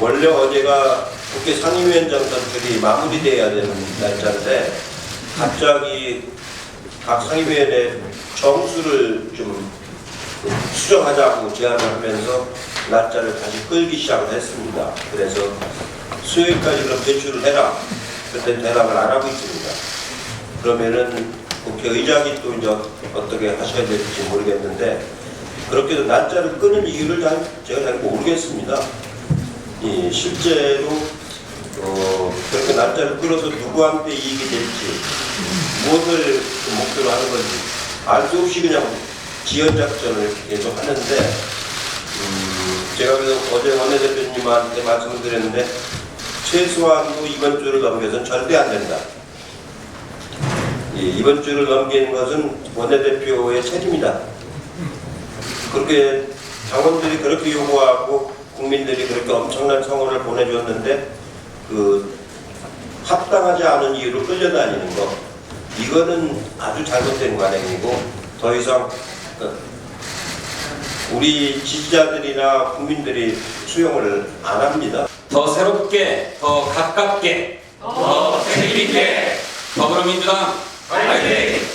원래 어제가 국회 상임위원장 선출이 마무리돼야 되는 날짜인데 갑자기 각 상임위원회 정수를 좀 수정하자고 제안을 하면서 날짜를 다시 끌기 시작을 했습니다. 그래서 수요일까지 그럼 제출을 해라. 그때 대답을 안 하고 있습니다. 그러면은 국회의장이 또 이제 어떻게 하셔야 될지 모르겠는데 그렇게도 날짜를 끄는 이유를 잘 제가 잘 모르겠습니다. 이 실제로 어, 그렇게 날짜를 끌어서 누구한테 이익이 될지 무엇을 그 목표로 하는 건지 알 수 없이 그냥 지연 작전을 계속 하는데 음, 제가 그래서 어제 원내대표님한테 말씀을 드렸는데 최소한도 이번 주를 넘겨서는 절대 안 된다. 이 이번 주를 넘기는 것은 원내대표의 책임이다. 그렇게 당원들이 그렇게 요구하고 국민들이 그렇게 엄청난 성원을 보내줬는데 그 합당하지 않은 이유로 끌려다니는 거 이거는 아주 잘못된 관행이고 더 이상 그 우리 지지자들이나 국민들이 수용을 안 합니다. 더 새롭게, 더 가깝게, 더 책임있게 더불어민주당 화이팅!